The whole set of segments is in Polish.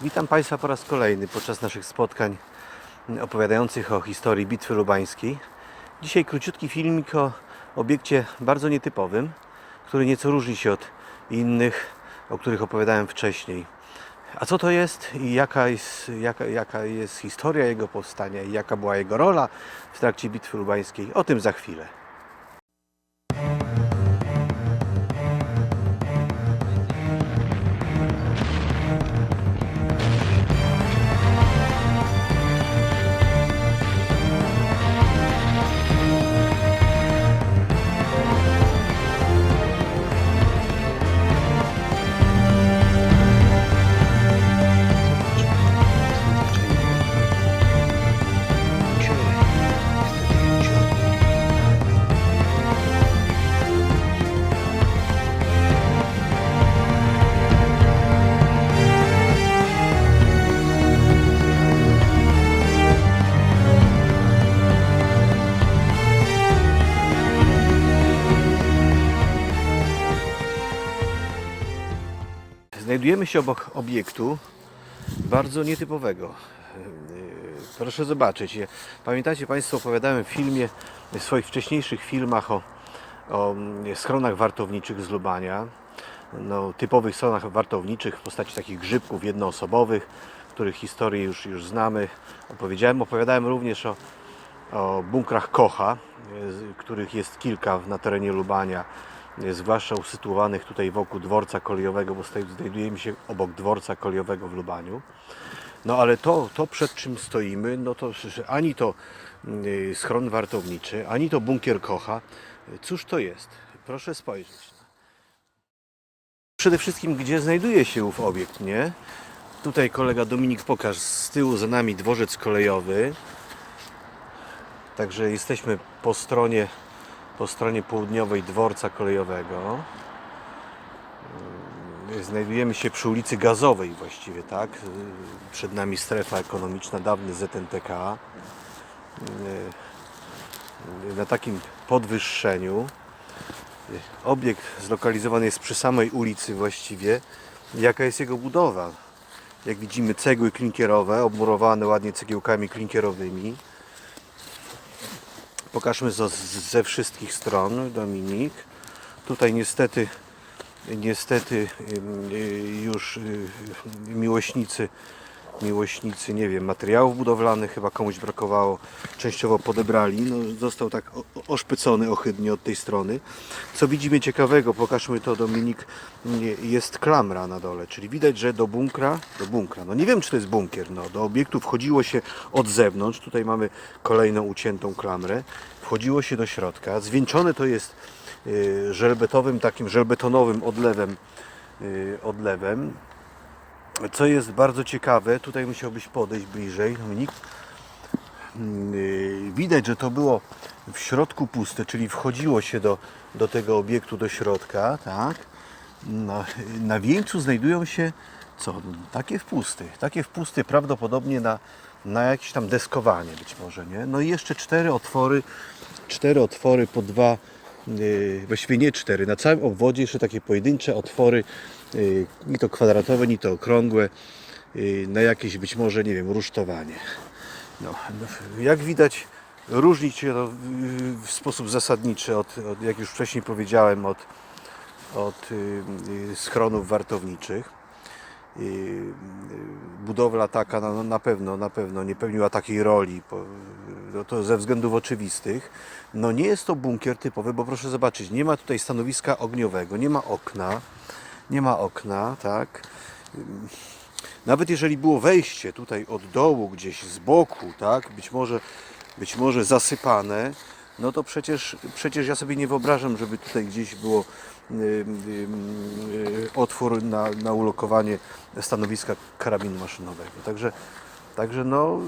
Witam Państwa po raz kolejny podczas naszych spotkań opowiadających o historii Bitwy Lubańskiej. Dzisiaj króciutki filmik o obiekcie bardzo nietypowym, który nieco różni się od innych, o których opowiadałem wcześniej. A co to jest i jaka jest, jaka, jaka jest historia jego powstania i jaka była jego rola w trakcie Bitwy Lubańskiej? O tym za chwilę. Znajdujemy się obok obiektu bardzo nietypowego. Yy, Proszę zobaczyć. Pamiętacie Państwo, opowiadałem w filmie, w swoich wcześniejszych filmach o, o schronach wartowniczych z Lubania. No, typowych stronach wartowniczych w postaci takich grzybków jednoosobowych, których historię już, już znamy. Opowiedziałem, opowiadałem również o, o bunkrach Kocha, e, których jest kilka na terenie Lubania, e, zwłaszcza usytuowanych tutaj wokół dworca kolejowego, bo znajdujemy się obok dworca kolejowego w Lubaniu. No ale to, to przed czym stoimy, no to ani to y, schron wartowniczy, ani to bunkier Kocha. Cóż to jest? Proszę spojrzeć. Przede wszystkim, gdzie znajduje się ów obiekt, nie? Tutaj kolega Dominik pokaż, z tyłu za nami dworzec kolejowy. Także jesteśmy po stronie, po stronie południowej dworca kolejowego. Yy, Znajdujemy się przy ulicy Gazowej właściwie, tak? Przed nami strefa ekonomiczna, dawny ZNTK. Yy, Na takim podwyższeniu. Yy, Obiekt zlokalizowany jest przy samej ulicy właściwie. Jaka jest jego budowa? Jak widzimy cegły klinkierowe, obmurowane ładnie cegiełkami klinkierowymi. Pokażmy zo- z- ze wszystkich stron, Dominik. Tutaj niestety, niestety y, już y, miłośnicy, miłośnicy, nie wiem, materiałów budowlanych chyba komuś brakowało, częściowo podebrali. No, został tak oszpycony ohydnie od tej strony. Co widzimy ciekawego, pokażmy to Dominik, nie- jest klamra na dole, czyli widać, że do bunkra, do bunkra, no nie wiem czy to jest bunkier, no do obiektu wchodziło się od zewnątrz, tutaj mamy kolejną uciętą klamrę, wchodziło się do środka, zwieńczone to jest y, żelbetowym, takim żelbetonowym odlewem, y, odlewem, co jest bardzo ciekawe, tutaj musiałbyś podejść bliżej, Dominik, Yy, widać, że to było w środku puste, czyli wchodziło się do, do tego obiektu do środka, tak? Na, na wieńcu znajdują się co? Takie wpusty. Takie wpusty prawdopodobnie na, na jakieś tam deskowanie być może, nie? No i jeszcze cztery otwory, cztery otwory po dwa, właściwie nie cztery, na całym obwodzie jeszcze takie pojedyncze otwory, yy, ni to kwadratowe, ni to okrągłe, yy, na jakieś być może, nie wiem, rusztowanie. No, no, jak widać, różni się to w- w sposób zasadniczy od, od jak już wcześniej powiedziałem, od, od y, y, schronów wartowniczych. Y, y, Budowla taka no, na pewno, na pewno nie pełniła takiej roli, no, to ze względów oczywistych. No nie jest to bunkier typowy, bo proszę zobaczyć, nie ma tutaj stanowiska ogniowego, nie ma okna, nie ma okna, tak. Nawet jeżeli było wejście tutaj od dołu, gdzieś z boku, tak, być może, być może zasypane, no to przecież, przecież ja sobie nie wyobrażam, żeby tutaj gdzieś było y, y, y, otwór na, na ulokowanie stanowiska karabinu maszynowego. Także, także no,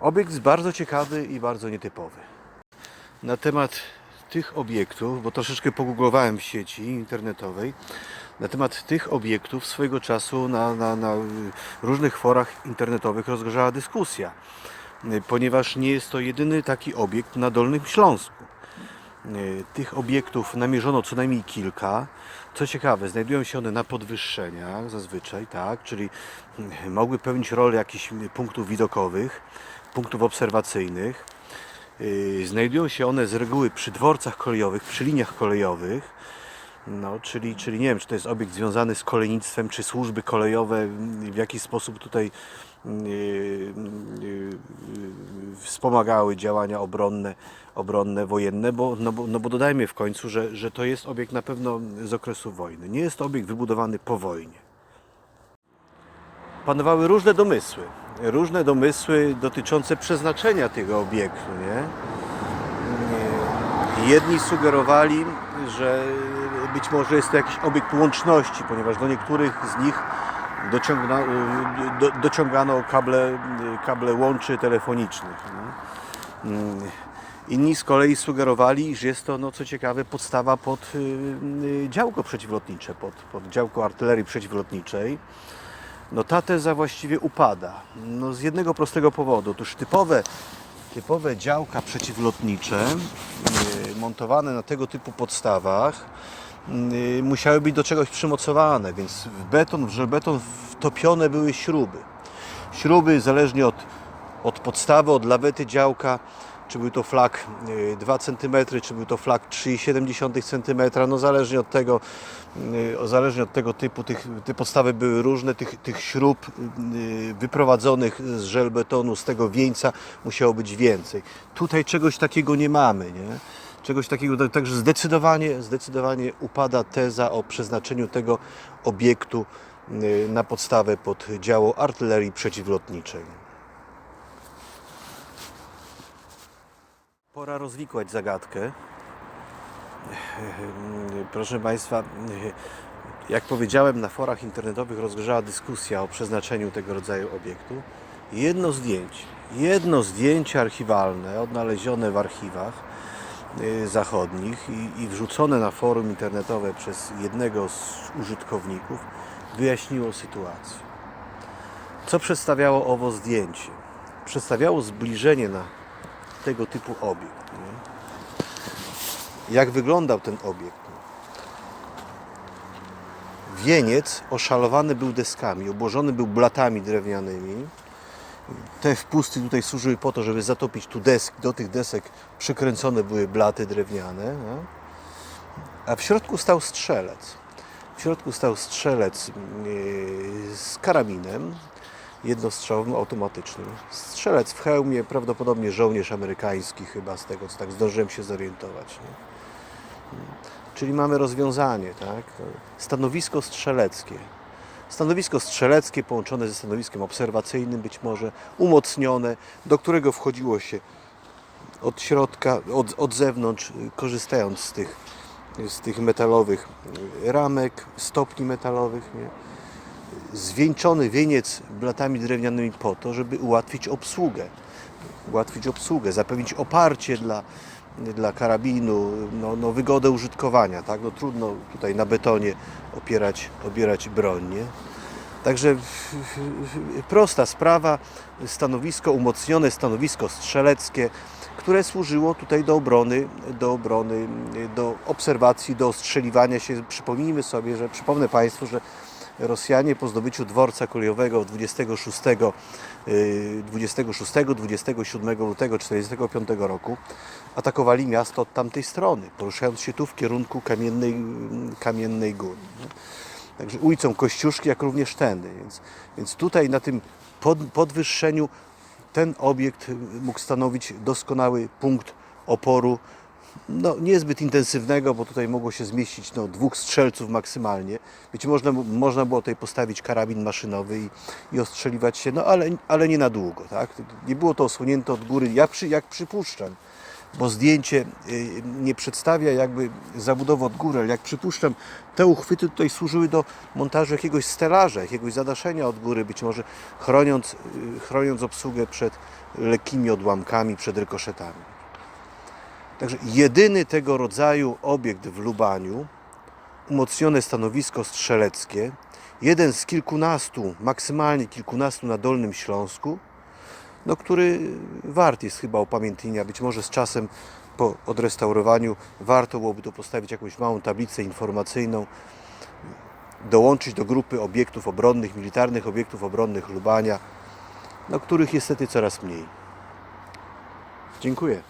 obiekt jest bardzo ciekawy i bardzo nietypowy. Na temat tych obiektów, bo troszeczkę pogooglowałem w sieci internetowej, na temat tych obiektów swojego czasu na, na, na różnych forach internetowych rozgorzała dyskusja, ponieważ nie jest to jedyny taki obiekt na Dolnym Śląsku. Y, Tych obiektów namierzono co najmniej kilka. Co ciekawe, znajdują się one na podwyższeniach zazwyczaj, tak, czyli y, mogły pełnić rolę jakichś punktów widokowych, punktów obserwacyjnych. Y, Znajdują się one z reguły przy dworcach kolejowych, przy liniach kolejowych. No, czyli, czyli nie wiem, czy to jest obiekt związany z kolejnictwem, czy służby kolejowe w jakiś sposób tutaj mm, yy, yy, wspomagały działania obronne, obronne wojenne, bo, no, bo, no bo dodajmy w końcu, że, że to jest obiekt na pewno z okresu wojny. Nie jest to obiekt wybudowany po wojnie. Panowały różne domysły, różne domysły dotyczące przeznaczenia tego obiektu, nie? Jedni sugerowali, że być może jest to jakiś obiekt łączności, ponieważ do niektórych z nich dociągna, do, dociągano kable, kable łączy telefonicznych. nie? Mm. Inni z kolei sugerowali, że jest to, no co ciekawe, podstawa pod y, y, działko przeciwlotnicze, pod, pod działko artylerii przeciwlotniczej. No ta teza właściwie upada. No z jednego prostego powodu. Otóż typowe, typowe działka przeciwlotnicze yy, montowane na tego typu podstawach yy, musiały być do czegoś przymocowane, więc w beton, w żelbeton wtopione były śruby. Śruby zależnie od, od podstawy, od lawety działka, czy był to flak yy, 2 cm, czy był to flak 3,7 cm, no zależnie od tego, yy, zależnie od tego typu, tych, te podstawy były różne, tych, tych śrub yy, wyprowadzonych z żelbetonu, z tego wieńca musiało być więcej. Tutaj czegoś takiego nie mamy, nie? Czegoś takiego, tak- także zdecydowanie, zdecydowanie upada teza o przeznaczeniu tego obiektu na podstawę pod działo artylerii przeciwlotniczej. Pora rozwikłać zagadkę. Proszę Państwa, jak powiedziałem, na forach internetowych rozgrzała dyskusja o przeznaczeniu tego rodzaju obiektu. Jedno zdjęcie, jedno zdjęcie archiwalne, odnalezione w archiwach y, zachodnich i, i wrzucone na forum internetowe przez jednego z użytkowników, wyjaśniło sytuację. Co przedstawiało owo zdjęcie? Przedstawiało zbliżenie na tego typu obiekt. Nie? Jak wyglądał ten obiekt? Wieniec oszalowany był deskami, obłożony był blatami drewnianymi. Te wpusty tutaj służyły po to, żeby zatopić tu deski. Do tych desek przykręcone były blaty drewniane. No? A w środku stał strzelec. W środku stał strzelec yy, z karabinem, jednostrzałowym automatycznym. Strzelec w hełmie, prawdopodobnie żołnierz amerykański chyba z tego, co tak zdążyłem się zorientować. Nie? Czyli mamy rozwiązanie, tak? Stanowisko strzeleckie. Stanowisko strzeleckie połączone ze stanowiskiem obserwacyjnym, być może umocnione, do którego wchodziło się od środka, od, od zewnątrz, korzystając z tych, z tych metalowych ramek, stopni metalowych. Nie? Zwieńczony wieniec blatami drewnianymi po to, żeby ułatwić obsługę. Ułatwić obsługę, zapewnić oparcie dla, dla karabinu, no, no, wygodę użytkowania. Tak? No, trudno tutaj na betonie opierać, opierać broń. Nie? Także prosta sprawa, stanowisko umocnione, stanowisko strzeleckie, które służyło tutaj do obrony, do obrony, do obserwacji, do ostrzeliwania się. Przypomnijmy sobie, że przypomnę Państwu, że Rosjanie po zdobyciu dworca kolejowego 26, y, 26-27 lutego 1945 roku atakowali miasto od tamtej strony, poruszając się tu w kierunku kamiennej, kamiennej góry. Także ulicą Kościuszki, jak również tędy. Więc, więc tutaj na tym pod, podwyższeniu ten obiekt mógł stanowić doskonały punkt oporu no, niezbyt intensywnego, bo tutaj mogło się zmieścić no, dwóch strzelców maksymalnie. Być można, można było tutaj postawić karabin maszynowy i, i ostrzeliwać się, no ale, ale nie na długo. Tak? Nie było to osłonięte od góry, jak, przy, jak przypuszczam, bo zdjęcie y, nie przedstawia jakby zabudowy od góry, ale jak przypuszczam, te uchwyty tutaj służyły do montażu jakiegoś stelaża, jakiegoś zadaszenia od góry, być może chroniąc, y, chroniąc obsługę przed lekkimi odłamkami, przed rykoszetami. Także jedyny tego rodzaju obiekt w Lubaniu, umocnione stanowisko strzeleckie, jeden z kilkunastu, maksymalnie kilkunastu na Dolnym Śląsku, no, który wart jest chyba upamiętnienia. Być może z czasem po odrestaurowaniu warto byłoby tu postawić jakąś małą tablicę informacyjną, dołączyć do grupy obiektów obronnych, militarnych obiektów obronnych Lubania, no, których niestety coraz mniej. Dziękuję.